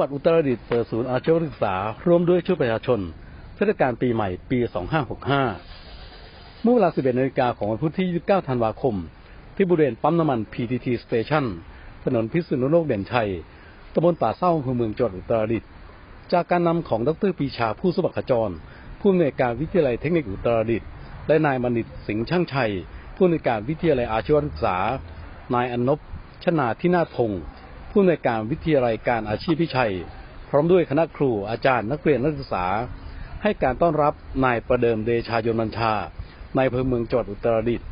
วัดอุตรดิตถ์เปิดศูนย์อาชีวศึกษา ร่วมด้วยช่วยประชาชนเทศกาลปีใหม่ปี 2565 เมื่อเวลา 11นาฬิกาของวันพุธที่ 29 ธันวาคม ที่บริเวณปั๊มน้ำมัน PTT Station ถนนพิษณุโลกเด่นชัยตำบลป่าเศร้าอำเภอเมืองจังหวัดอุตรดิตถ์จากการนำของดรปีชาผู้สมัครขจร ผู้อำนวยการวิทยาลัยเทคนิคอุตรดิตถ์และนายมณิตสิงห์ช่างชัย ผู้อำนวยการวิทยาลัยอาชีวศึกษา นายอนนบชนาทินาพงศ์ ผู้อำนวยการวิทยาลัยการอาชีพพิชัย พร้อมด้วยคณะครูอาจารย์นักเรียนนักศึกษา ให้การต้อนรับนายประเดิมเดชายนบัญชานายอำเภอเมืองจังหวัดอุตรดิตถ์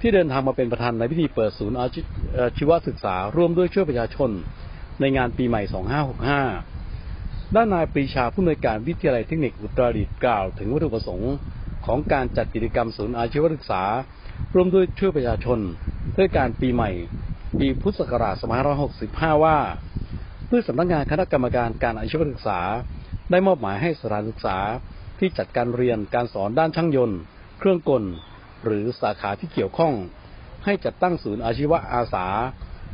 ที่เดินทางมาเป็นประธานในพิธีเปิดศูนย์อาชีอาชีวศึกษาร่วมด้วยช่วยประชาชน ในงานปีใหม่ 2565 ด้านนายปรีชาผู้อำนวยการวิทยาลัยเทคนิคอุตรดิตถ์กล่าวถึงวัตถุประสงค์ของการจัดกิจกรรมศูนย์อาชีวศึกษา ร่วมด้วยช่วยประชาชน เพื่อการปีใหม่ ปีพุทธศักราช2565 ว่าด้วยสำนักงานคณะกรรมการการอาชีวศึกษา ได้มอบหมายให้สถานศึกษาที่จัดการเรียนการสอนด้านช่างยนต์ เครื่องกล หรือสาขาที่เกี่ยวข้อง ให้จัดตั้งศูนย์อาชีวะอาสา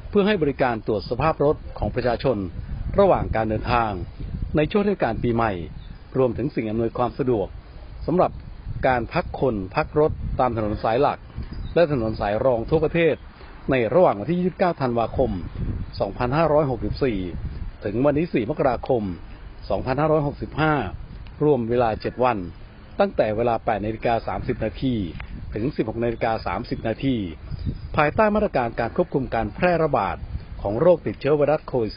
เพื่อให้บริการตรวจสภาพรถของประชาชน ระหว่างการเดินทาง ในช่วงเทศกาลปีใหม่ รวมถึงสิ่งอำนวยความสะดวกสำหรับการพักคนพักรถตามถนนสายหลัก และถนนสายรองทั่วประเทศ ในระหว่างวันที่ 29 ธันวาคม 2564 ถึงวันที่ 4 มกราคม 2565 รวมเวลา 7 วัน ตั้งแต่เวลา 8 นาฬิกา 30 นาที ถึง 16 นาฬิกา 30 นาที ภายใต้มาตรการการควบคุมการแพร่ระบาดของโรคติดเชื้อไวรัสโควิด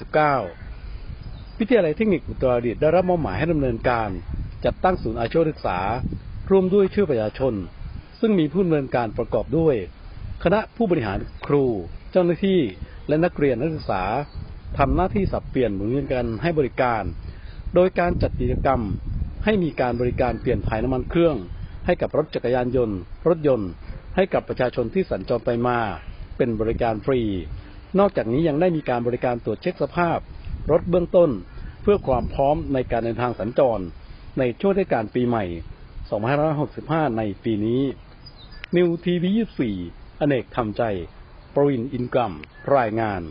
-19 วิทยาลัยเทคนิคอุตรดิตถ์ได้รับมอบหมายให้ดำเนินการ จัดตั้งศูนย์อาชีวศึกษา ร่วมด้วยช่วยประชาชน ซึ่งมีผู้ดำเนินการประกอบด้วย คณะผู้บริหารครู เจ้าหน้าที่และนักเรียนนักศึกษาทำหน้าที่สับเปลี่ยนหมุนเวียนกันให้บริการ โดยการจัดกิจกรรมให้มีการบริการเปลี่ยนถ่ายน้ำมันเครื่อง ให้กับรถจักรยานยนต์ รถยนต์ ให้กับประชาชนที่สัญจรไปมา เป็นบริการฟรี นอกจากนี้ยังได้มีการบริการตรวจเช็คสภาพ รถเบื้องต้น เพื่อความพร้อมในการเดินทางสัญจร ในช่วงเทศกาลปีใหม่ 2565 ในปีนี้นิวทีวี24 อเนกทำใจ ปรินอินกรัมรายงาน